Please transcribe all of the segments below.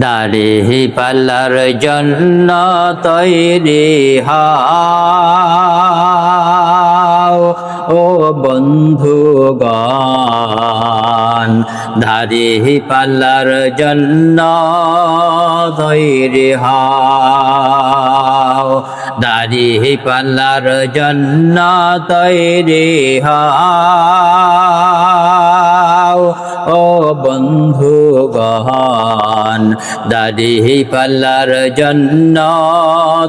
দাড়ি পাল্লার জন্য তৈরি ও বন্ধুগণ, দাড়ি পাল্লার জন্য তৈরি হাও। দাড়ি পাল্লার জন্য তৈরি হাও। ও বন্ধুগণ দাড়ি পাল্লার জন্য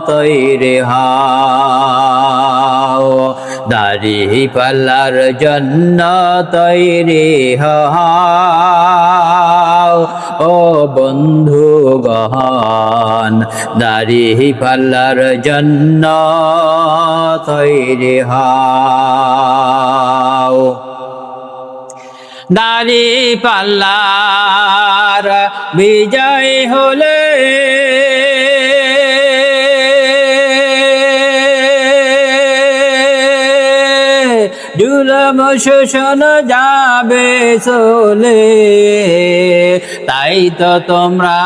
তৈরি হাও। দাড়ি পাল্লার জন্য তৈরি হাও। ও বন্ধুগণ দাড়ি পাল্লার জন্য তৈরি হাও। দাড়ি পাল্লার বিজয় হলে। জুলম শোষণ যাবে চলে তাই তো তোমরা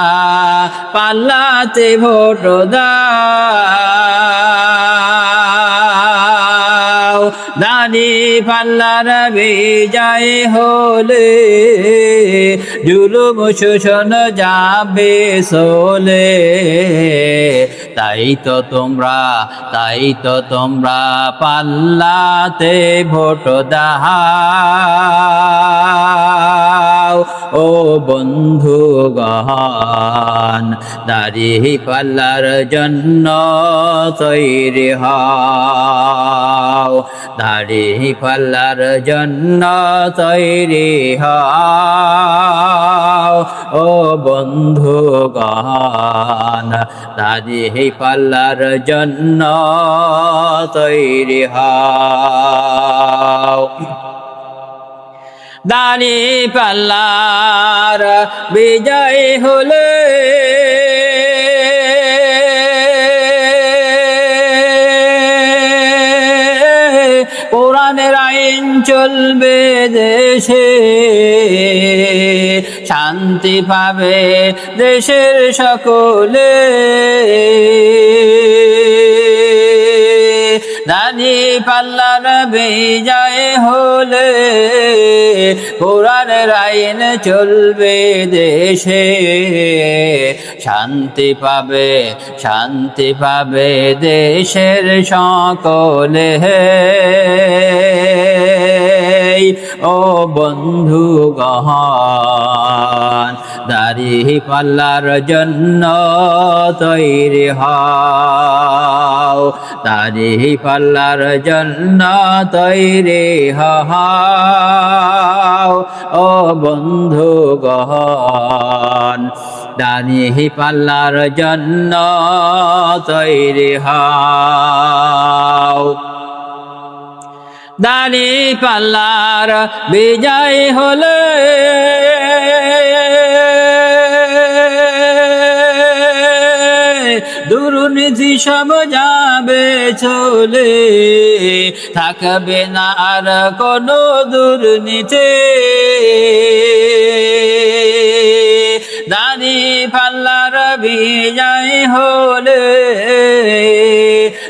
পাল্লাতে ভোট দাও। দানি পাল্লার বিজয় হলে, জুলুম শোষণ যাবে সোলে। তাই তো তোমরা, তাই তো তোমরা পাল্লাতে ভোট দাও, ও বন্ধু গহন দাড়ি পাল্লার জন্য তৈরি হও। দাড়ি পাল্লার জন্য তৈরি হও। ও বন্ধু গহন দাড়ি পাল্লার জন্য তৈরি হও। দানি পাল্লার বিজয় হলে। কোরআনের আইন চলবে দেশে শান্তি পাবে দেশের সকলে। দানি পাল্লার বিজয় হলে কোরআনের রাইন চলবে দেশে। শান্তি পাবে শান্তি পাবে দেশের সকলে। ও বন্ধু গহন দাড়ি পাল্লার জন্য তৈরি হও দাড়ি পাল্লার জন্য তৈরি হও। ও বন্ধু গহন দানি পাল্লার জন্য তৈরি হও। দানি পাল্লার বিজয় হলে দুর্নীতি সব যাবে চলে। থাকবে না আর কোনো দুর্নীতি। দানি পাল্লার বিজয় হলে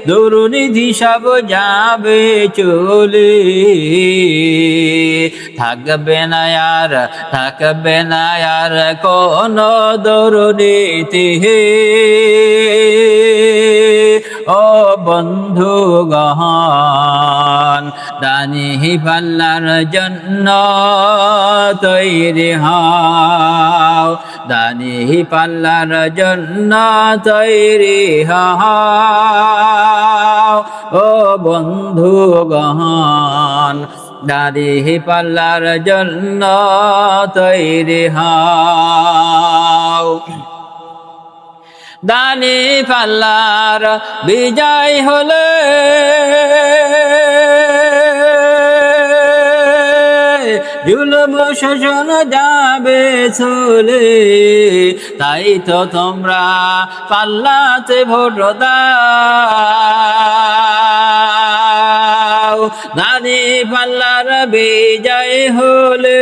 দুর্নীতি সব যাবে চলে। থাকবে না আর থাকবে না আর কোন দুর্নীতি। ও বন্ধু গহন দানি হি পাল্লার জন্য তৈরি হাও। দানি পাল্লার জন্য তৈরি হাও। ও বন্ধু গহন দাড়ি পাল্লার জন্য তৈরি হাও। দানি পাল্লার বিজয় হলে। জুলম শোষণ যাবে চলে তাই তো তোমরা পাল্লাতে ভোট দাও। দানি পাল্লার বিজয় হলে।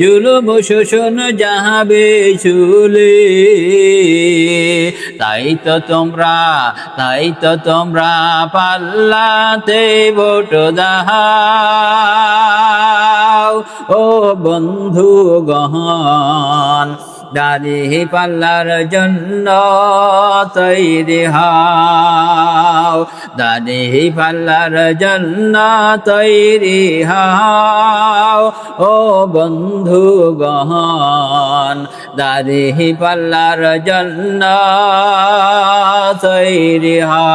জুলুম শোষণ যাহাবে চুলে তাই তো তোমরা, তাই তো তোমরা পাল্লাতে ভোট দাও। ও বন্ধু গহন দাদি পাল্লার জন্য তৈরি হাও দাদি পাল্লার জন্না তৈরি হাও। ও বন্ধু গহন দাদি পাল্লার জন্না তৈরি হাও।